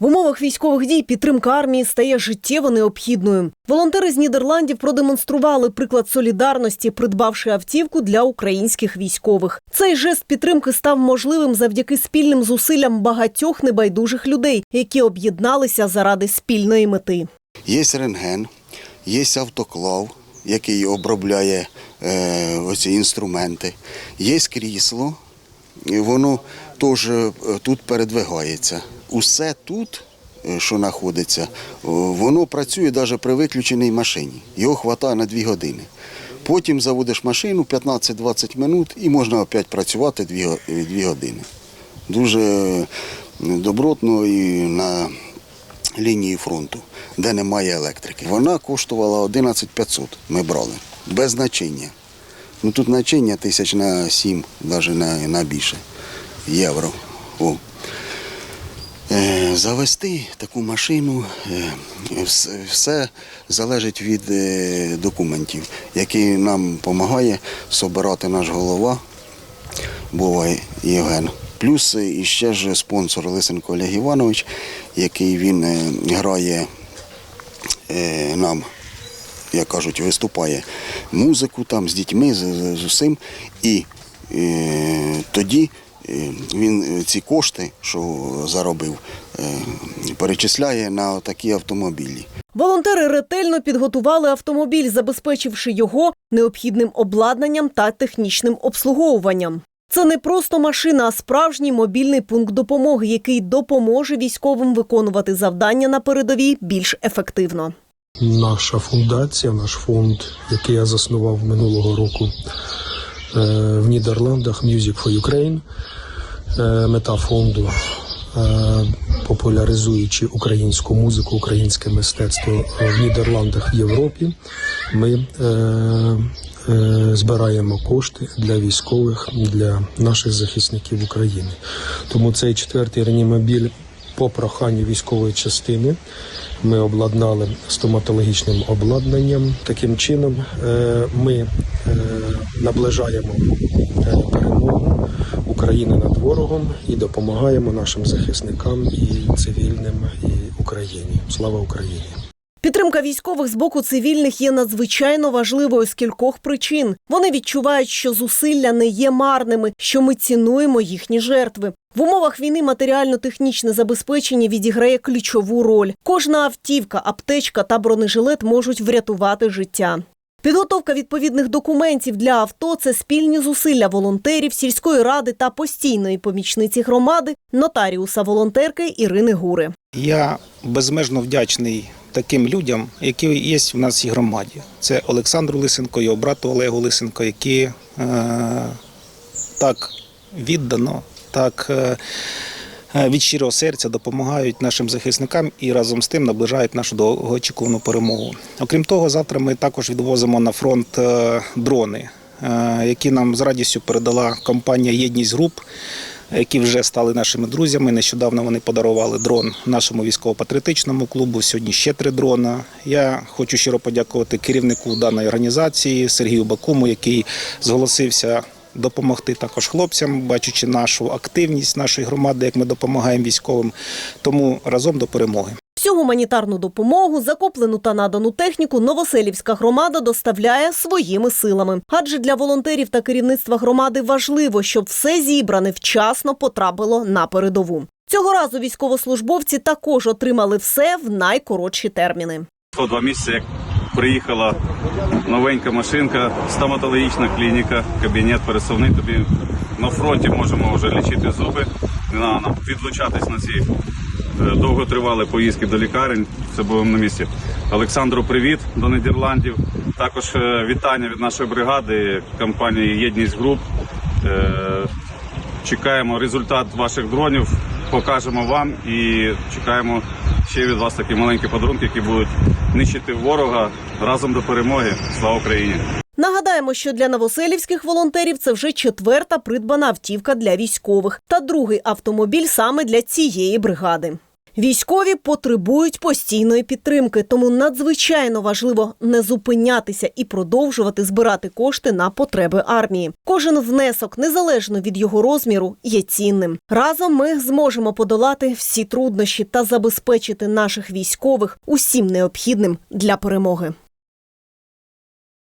В умовах військових дій підтримка армії стає життєво необхідною. Волонтери з Нідерландів продемонстрували приклад солідарності, придбавши автівку для українських військових. Цей жест підтримки став можливим завдяки спільним зусиллям багатьох небайдужих людей, які об'єдналися заради спільної мети. Є рентген, є автоклав, який обробляє е, оці інструменти, є крісло, і воно теж е, тут передвигається. Усе тут, е, що знаходиться, воно працює навіть при виключеній машині. Його вистачає на 2 години. Потім заводиш машину 15-20 минут і можна опять працювати 2, 2 години. Дуже е, добротно і на лінії фронту, де немає електрики. Вона коштувала 11 500, ми брали, без значення. Ну тут значення тисяч на 7, навіть на, на більше євро. О. Е, завести таку машину, е, все залежить від е, документів, які нам допомагає собирати наш голова Буває Євген. Плюс іще ж спонсор Лисенко Олег Іванович, який він грає нам, як кажуть, виступає музику там з дітьми, з, з, усім. І тоді він ці кошти, що заробив, е, перечисляє на такі автомобілі. Волонтери ретельно підготували автомобіль, забезпечивши його необхідним обладнанням та технічним обслуговуванням. Це не просто машина, а справжній мобільний пункт допомоги, який допоможе військовим виконувати завдання на передовій більш ефективно. Наша фундація, наш фонд, який я заснував минулого року е, в Нідерландах Music for Ukraine. Е, Мета фонду, е, популяризуючи українську музику, українське мистецтво в Нідерландах в Європі. Ми е, е, збираємо кошти для військових, для наших захисників України. Тому цей четвертий реанімобіль по проханню військової частини ми обладнали стоматологічним обладнанням. Таким чином е, ми е, наближаємо е, перемогу України над ворогом і допомагаємо нашим захисникам і цивільним, і Україні. Слава Україні! Підтримка військових з боку цивільних є надзвичайно важливою з кількох причин. Вони відчувають, що зусилля не є марними, що ми цінуємо їхні жертви. В умовах війни матеріально-технічне забезпечення відіграє ключову роль. Кожна автівка, аптечка та бронежилет можуть врятувати життя. Підготовка відповідних документів для авто це спільні зусилля волонтерів, сільської ради та постійної помічниці громади, нотаріуса волонтерки Ірини Гури. Я безмежно вдячний таким людям, які є в нас в громаді. Це Олександру Лисенко, його брату Олегу Лисенко, які е, так віддано, так е, е, від щирого серця допомагають нашим захисникам і разом з тим наближають нашу довгоочікувану перемогу. Окрім того, завтра ми також відвозимо на фронт е, дрони, які нам з радістю передала компанія Єдність Груп які вже стали нашими друзями. Нещодавно вони подарували дрон нашому військово-патріотичному клубу. Сьогодні ще три дрона. Я хочу щиро подякувати керівнику даної організації Сергію Бакуму, який зголосився. Допомогти також хлопцям, бачачи нашу активність нашої громади, як ми допомагаємо військовим. Тому разом до перемоги. Всю гуманітарну допомогу, закуплену та надану техніку Новоселівська громада доставляє своїми силами. Адже для волонтерів та керівництва громади важливо, щоб все зібране вчасно потрапило на передову. Цього разу військовослужбовці також отримали все в найкоротші терміни. По два місяці, як приїхала новенька машинка, стоматологічна клініка, кабінет пересувний. Тобі на фронті можемо вже лічити зуби, нам відлучатись на ці е, довготривалі поїздки до лікарень. Це будемо на місці. Олександру, привіт до Нідерландів. Також е, вітання від нашої бригади компанії Єдність Груп. Е, Чекаємо результат ваших дронів, покажемо вам і чекаємо ще від вас такі маленькі подарунки, які будуть нищити ворога разом до перемоги. Слава Україні! Нагадаємо, що для новоселівських волонтерів це вже четверта придбана автівка для військових та другий автомобіль саме для цієї бригади. Військові потребують постійної підтримки, тому надзвичайно важливо не зупинятися і продовжувати збирати кошти на потреби армії. Кожен внесок, незалежно від його розміру, є цінним. Разом ми зможемо подолати всі труднощі та забезпечити наших військових усім необхідним для перемоги.